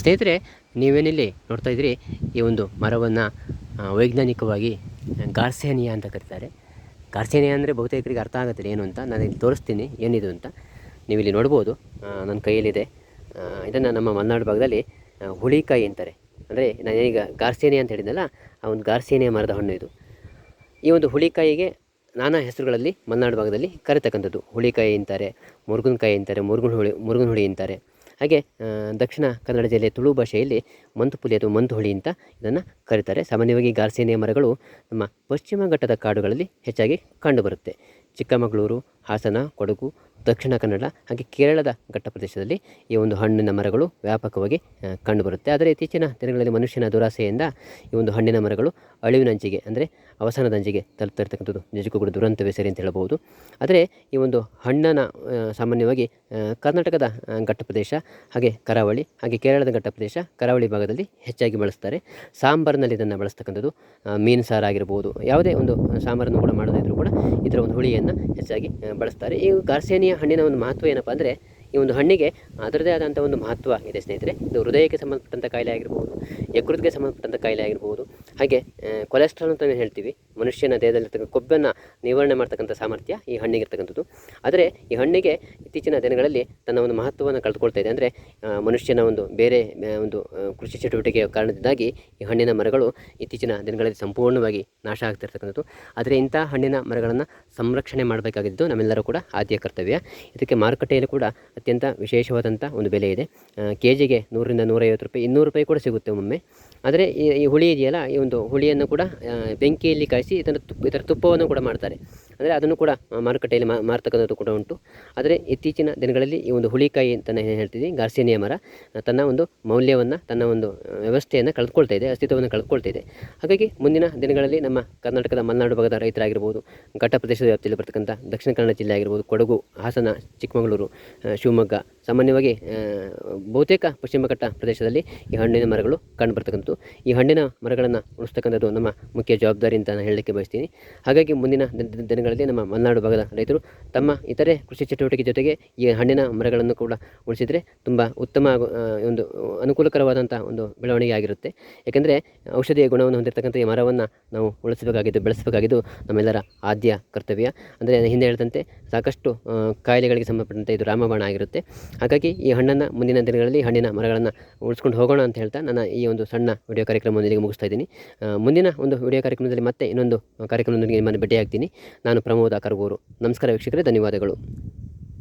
ಸ್ನೇಹಿತರೆ, ನೀವೇನಿಲ್ಲಿ ನೋಡ್ತಾ ಇದ್ದೀರಿ, ಈ ಒಂದು ಮರವನ್ನು ವೈಜ್ಞಾನಿಕವಾಗಿ ಗಾರ್ಸೇನಿಯಾ ಅಂತ ಕರೀತಾರೆ. ಗಾರ್ಸೇನಿಯಾ ಅಂದರೆ ಬಹುತೇಕರಿಗೆ ಅರ್ಥ ಆಗುತ್ತೆ ಏನು ಅಂತ ನಾನು ಇಲ್ಲಿ ತೋರಿಸ್ತೀನಿ, ಏನಿದು ಅಂತ. ನೀವು ಇಲ್ಲಿ ನೋಡ್ಬೋದು ನನ್ನ ಕೈಯಲ್ಲಿದೆ. ಇದನ್ನು ನಮ್ಮ ಮಲೆನಾಡು ಭಾಗದಲ್ಲಿ ಹುಳಿಕಾಯಿ ಅಂತಾರೆ. ಅಂದರೆ ಈಗ ಗಾರ್ಸೇನಿಯಾ ಅಂತ ಹೇಳಿದ್ನಲ್ಲ, ಆ ಒಂದು ಗಾರ್ಸೇನಿಯಾ ಮರದ ಹಣ್ಣು ಇದು. ಈ ಒಂದು ಹುಳಿಕಾಯಿಗೆ ನಾನಾ ಹೆಸರುಗಳಲ್ಲಿ ಮಲೆನಾಡು ಭಾಗದಲ್ಲಿ ಕರೆತಕ್ಕಂಥದ್ದು. ಹುಳಿಕಾಯಿ ಅಂತಾರೆ, ಮುರುಗನ್ಕಾಯಿ ಅಂತಾರೆ, ಮುರುಗನ ಹುಳಿ, ಮುರುಗನ್ ಹುಳಿ ಅಂತಾರೆ. ಹಾಗೆ ದಕ್ಷಿಣ ಕನ್ನಡ ಜಿಲ್ಲೆ ತುಳು ಭಾಷೆಯಲ್ಲಿ ಮಂತುಪುಲಿ ಅಥವಾ ಮಂತುಹುಳಿ ಅಂತ ಇದನ್ನು ಕರೀತಾರೆ. ಸಾಮಾನ್ಯವಾಗಿ ಗಾರ್ಸೇನೆಯ ಮರಗಳು ನಮ್ಮ ಪಶ್ಚಿಮ ಘಟ್ಟದ ಕಾಡುಗಳಲ್ಲಿ ಹೆಚ್ಚಾಗಿ ಕಂಡುಬರುತ್ತೆ. ಚಿಕ್ಕಮಗಳೂರು, ಹಾಸನ, ಕೊಡಗು ದಕ್ಷಿಣ ಕನ್ನಡ ಹಾಗೆ ಕೇರಳದ ಘಟ್ಟ ಪ್ರದೇಶದಲ್ಲಿ ಈ ಒಂದು ಹಣ್ಣಿನ ಮರಗಳು ವ್ಯಾಪಕವಾಗಿ ಕಂಡುಬರುತ್ತೆ. ಆದರೆ ಇತ್ತೀಚಿನ ದಿನಗಳಲ್ಲಿ ಮನುಷ್ಯನ ದುರಾಸೆಯಿಂದ ಈ ಒಂದು ಹಣ್ಣಿನ ಮರಗಳು ಅಳಿವಿನಂಚಿಗೆ ಅಂದರೆ ಅವಸಾನದಂಚಿಗೆ ತಲುಪ್ತಾ ಇರ್ತಕ್ಕಂಥದ್ದು ನಿಜಕ್ಕೂ ಕೂಡ ದುರಂತವೇ ಸರಿ ಅಂತ ಹೇಳ್ಬೋದು ಆದರೆ ಈ ಒಂದು ಹಣ್ಣನ್ನು ಸಾಮಾನ್ಯವಾಗಿ ಕರ್ನಾಟಕದ ಘಟ್ಟ ಪ್ರದೇಶ ಹಾಗೆ ಕರಾವಳಿ ಹಾಗೆ ಕೇರಳದ ಘಟ್ಟ ಪ್ರದೇಶ ಕರಾವಳಿ ಭಾಗದಲ್ಲಿ ಹೆಚ್ಚಾಗಿ ಬಳಸ್ತಾರೆ. ಸಾಂಬಾರಿನಲ್ಲಿ ಇದನ್ನು ಬಳಸ್ತಕ್ಕಂಥದ್ದು ಮೀನು ಸಾರು ಆಗಿರ್ಬೋದು, ಯಾವುದೇ ಒಂದು ಸಾಂಬಾರನ್ನು ಕೂಡ ಮಾಡೋದಿದ್ರು ಕೂಡ ಇದರ ಒಂದು ಹುಳಿಯನ್ನು ಹೆಚ್ಚಾಗಿ ಬಳಸ್ತಾರೆ. ಈ ಗಾರ್ಸೇನಿಯ ಹಣ್ಣಿನ ಒಂದು ಮಹತ್ವ ಏನಪ್ಪ ಅಂದರೆ, ಈ ಒಂದು ಹಣ್ಣಿಗೆ ಅದರದೇ ಆದಂಥ ಒಂದು ಮಹತ್ವ ಇದೆ ಸ್ನೇಹಿತರೆ. ಇದು ಹೃದಯಕ್ಕೆ ಸಂಬಂಧಪಟ್ಟಂಥ ಕಾಯಿಲೆ ಆಗಿರ್ಬೋದು, ಯಕೃತಿಗೆ ಸಂಬಂಧಪಟ್ಟಂಥ ಕಾಯಿಲೆ ಆಗಿರ್ಬೋದು ಹಾಗೆ ಕೊಲೆಸ್ಟ್ರಾಲ್ ಅಂತ ಹೇಳ್ತೀವಿ. ಮನುಷ್ಯನ ದೇಹದಲ್ಲಿರ್ತಕ್ಕಂಥ ಕೊಬ್ಬನ್ನು ನಿವಾರಣೆ ಮಾಡ್ತಕ್ಕಂಥ ಸಾಮರ್ಥ್ಯ ಈ ಹಣ್ಣಿಗೆ ಇರ್ತಕ್ಕಂಥದ್ದು. ಆದರೆ ಈ ಹಣ್ಣಿಗೆ ಇತ್ತೀಚಿನ ದಿನಗಳಲ್ಲಿ ತನ್ನ ಒಂದು ಮಹತ್ವವನ್ನು ಕಳೆದುಕೊಳ್ತಾ ಇದೆ. ಅಂದರೆ ಮನುಷ್ಯನ ಒಂದು ಬೇರೆ ಒಂದು ಕೃಷಿ ಚಟುವಟಿಕೆಯ ಕಾರಣದಿಂದಾಗಿ ಈ ಹಣ್ಣಿನ ಮರಗಳು ಇತ್ತೀಚಿನ ದಿನಗಳಲ್ಲಿ ಸಂಪೂರ್ಣವಾಗಿ ನಾಶ ಆಗ್ತಿರ್ತಕ್ಕಂಥದ್ದು ಆದರೆ ಇಂಥ ಹಣ್ಣಿನ ಮರಗಳನ್ನು ಸಂರಕ್ಷಣೆ ಮಾಡಬೇಕಾಗಿದ್ದು ನಮ್ಮೆಲ್ಲರೂ ಕೂಡ ಆದ್ಯ ಕರ್ತವ್ಯ. ಇದಕ್ಕೆ ಮಾರುಕಟ್ಟೆಯಲ್ಲಿ ಕೂಡ ಅತ್ಯಂತ ವಿಶೇಷವಾದಂಥ ಒಂದು ಬೆಲೆ ಇದೆ. ಕೆ ಜಿಗೆ ನೂರರಿಂದ ನೂರೈವತ್ತು ರೂಪಾಯಿ, ಇನ್ನೂರು ರೂಪಾಯಿ ಕೂಡ ಸಿಗುತ್ತೆ ಒಮ್ಮೊಮ್ಮೆ. ಆದರೆ ಈ ಹುಳಿ ಇದೆಯಲ್ಲ, ಈ ಒಂದು ಹುಳಿಯನ್ನು ಕೂಡ ಬೆಂಕಿಯಲ್ಲಿ ಕಾಯಿಸಿ ಇದನ್ನು ತುಪ್ಪ ಇದರ ತುಪ್ಪವನ್ನು ಕೂಡ ಮಾಡ್ತಾರೆ. ಅಂದರೆ ಅದನ್ನು ಕೂಡ ಮಾರುಕಟ್ಟೆಯಲ್ಲಿ ಮಾರ್ತಕ್ಕಂಥದ್ದು ಕೂಡ ಉಂಟು. ಆದರೆ ಇತ್ತೀಚಿನ ದಿನಗಳಲ್ಲಿ ಈ ಒಂದು ಹುಳಿಕಾಯಿ ಅಂತ ಹೇಳ್ತೀವಿ ಗಾರ್ಸಿನಿಯ ಮರ. ತನ್ನ ಒಂದು ಮೌಲ್ಯವನ್ನು, ತನ್ನ ಒಂದು ವ್ಯವಸ್ಥೆಯನ್ನು ಕಳೆದುಕೊಳ್ತಾ ಇದೆ, ಅಸ್ತಿತ್ವವನ್ನು ಕಳೆದುಕೊಳ್ತಾ ಇದೆ. ಹಾಗಾಗಿ ಮುಂದಿನ ದಿನಗಳಲ್ಲಿ ನಮ್ಮ ಕರ್ನಾಟಕದ ಮಲೆನಾಡು ಭಾಗದ ರೈತರಾಗಿರ್ಬೋದು, ಘಟ್ಟ ಪ್ರದೇಶದ ವ್ಯಾಪ್ತಿಯಲ್ಲಿ ಬರ್ತಕ್ಕಂಥ ದಕ್ಷಿಣ ಕನ್ನಡ ಜಿಲ್ಲೆ ಆಗಿರ್ಬೋದು, ಕೊಡಗು, ಹಾಸನ, ಚಿಕ್ಕಮಗಳೂರು ಶಿವಮೊಗ್ಗ ಸಾಮಾನ್ಯವಾಗಿ ಬಹುತೇಕ ಪಶ್ಚಿಮ ಘಟ್ಟ ಪ್ರದೇಶದಲ್ಲಿ ಈ ಹಣ್ಣಿನ ಮರಗಳು ಕಂಡುಬರ್ತಕ್ಕಂಥದ್ದು. ಈ ಹಣ್ಣಿನ ಮರಗಳನ್ನು ಉಳಿಸ್ತಕ್ಕಂಥದ್ದು ನಮ್ಮ ಮುಖ್ಯ ಜವಾಬ್ದಾರಿ ಅಂತ ನಾನು ಹೇಳಲಿಕ್ಕೆ ಬಯಸ್ತೀನಿ. ಹಾಗಾಗಿ ಮುಂದಿನ ದಿನ- ದಿನ- ದಿನಗಳಲ್ಲಿ ನಮ್ಮ ಮಲೆನಾಡು ಭಾಗದ ರೈತರು ತಮ್ಮ ಇತರೆ ಕೃಷಿ ಚಟುವಟಿಕೆ ಜೊತೆಗೆ ಈ ಹಣ್ಣಿನ ಮರಗಳನ್ನು ಕೂಡ ಉಳಿಸಿದರೆ ತುಂಬ ಉತ್ತಮ ಒಂದು ಅನುಕೂಲಕರವಾದಂಥ ಒಂದು ಬೆಳವಣಿಗೆ ಆಗಿರುತ್ತೆ. ಏಕೆಂದರೆ ಔಷಧೀಯ ಗುಣವನ್ನು ಹೊಂದಿರತಕ್ಕಂಥ ಈ ಮರವನ್ನು ನಾವು ಉಳಿಸಬೇಕಾಗಿದ್ದು, ಬೆಳೆಸಬೇಕಾಗಿದ್ದು ನಮ್ಮೆಲ್ಲರ ಆದ್ಯ ಕರ್ತವ್ಯ. ಅಂದರೆ ಹಿಂದೆ ಹೇಳಿದಂತೆ ಸಾಕಷ್ಟು ಕಾಯಿಲೆಗಳಿಗೆ ಸಂಬಂಧಪಟ್ಟಂತೆ ಇದು ರಾಮಬಾಣ ಆಗಿರುತ್ತೆ. ಹಾಗಾಗಿ ಈ ಹಣ್ಣನ್ನು ಮುಂದಿನ ದಿನಗಳಲ್ಲಿ ಹಣ್ಣಿನ ಮರಗಳನ್ನು ಉಳಿಸ್ಕೊಂಡು ಹೋಗೋಣ ಅಂತ ಹೇಳ್ತಾ ನನ್ನ ಈ ಒಂದು ಸಣ್ಣ ವಿಡಿಯೋ ಕಾರ್ಯಕ್ರಮದೊಂದಿಗೆ ಮುಗಿಸ್ತಾ ಇದ್ದೀನಿ. ಮುಂದಿನ ಒಂದು ವಿಡಿಯೋ ಕಾರ್ಯಕ್ರಮದಲ್ಲಿ ಮತ್ತೆ ಇನ್ನೊಂದು ಕಾರ್ಯಕ್ರಮದೊಂದಿಗೆ ನಿಮ್ಮನ್ನು ಭೇಟಿಯಾಗ್ತೀನಿ. ನಾನು ಪ್ರಮೋದ ಕರಗೂರು. ನಮಸ್ಕಾರ ವೀಕ್ಷಕರೇ, ಧನ್ಯವಾದಗಳು.